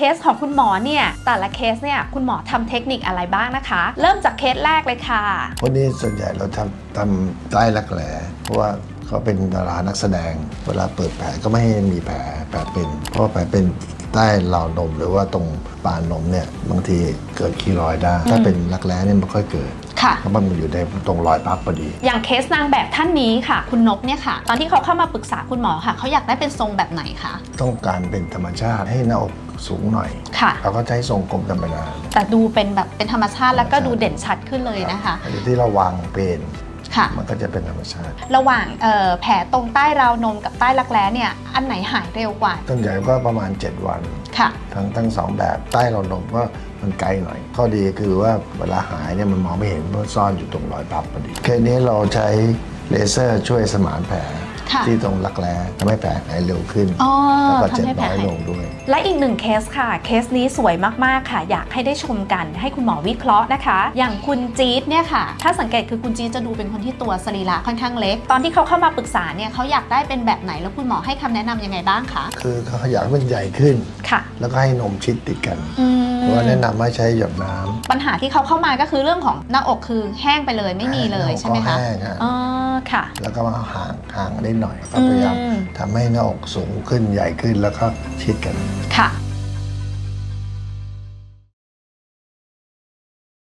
เคสของคุณหมอเนี่ยแต่ละเคสเนี่ยคุณหมอทำเทคนิคอะไรบ้างนะคะ เริ่มจากเคสแรกเลยค่ะคนนี้ส่วนใหญ่เราทำทำใต้รักแหลเพราะว่าเขาเป็นดารานักแสดง เวลาเปิดแผลก็ไม่ให้มีแผลแผลเป็น เพราะว่าแผลเป็นใต้เหล่านมหรือว่าตรงปานนมเนี่ยบางทีเกิดคีรอยด์ได้ ถ้าเป็นรักแร้เนี่ยไม่ค่อยเกิดค่ะเพราะมันอยู่ในตรงรอยพับพอดี อย่างเคสนางแบบท่านนี้ค่ะ คุณนกเนี่ยค่ะ ตอนที่เขาเข้ามาปรึกษาคุณหมอค่ะ เขาอยากได้เป็นทรงแบบไหนคะต้องการเป็นธรรมชาติให้หน้าอก สูงหน่อยค่ะ เราก็ใช้ทรงกลมธรรมดาแต่ดูเป็นแบบเป็นธรรมชาติแล้วก็ดูเด่นชัดขึ้นเลยนะคะอันนี้ที่เราวางเป็นค่ะ มันก็จะเป็นธรรมชาติ ระหว่างเอ่อแผลตรงใต้ราวนมกับใต้รักแร้เนี่ยอันไหนหายเร็วกว่าต้นใหญ่ก็ประมาณ 7 วันค่ะทั้งทั้งสองแบบใต้เรานมก็มันไกลหน่อย ข้อดีคือว่าเวลาหายเนี่ยมันมองไม่เห็นเพราะซ่อนอยู่ตรงรอยพับพอดีเคสนี้เราใช้เลเซอร์ช่วยสมานแผล ค่ะที่ตรงรักแร้ทำให้แผลหายเร็วขึ้น อ๋อแล้วก็เจ็บทำให้แผลน้อยหายลงด้วย และอีกหนึ่งเคสค่ะ เคสนี้สวยมากๆค่ะ อยากให้ได้ชมกันให้คุณหมอวิเคราะห์นะคะ อย่างคุณจี๊ดเนี่ยค่ะ ถ้าสังเกตคือคุณจี๊ดจะดูเป็นคนที่ตัวสรีระค่อนข้างเล็ก ตอนที่เขาเข้ามาปรึกษาเนี่ยเขาอยากได้เป็นแบบไหนแล้วคุณหมอให้คำแนะนำยังไงบ้างคะคือเขาอยากให้มันใหญ่ขึ้น ค่ะแล้วก็ให้นมชิดติดกันอืม เพราะว่าแนะนำให้ใช้หยดน้ำปัญหาที่เขาเข้ามาก็คือเรื่องของหน้าอกคือแห้งไปเลยไม่มีเลยใช่ไหมคะ แห้งฮะอ๋อ ค่ะ แล้วก็มาห่างห่างนิดหน่อยก็พยายามอืมทำให้หน้าอกสูงขึ้นใหญ่ขึ้นแล้วก็ชิดกันค่ะ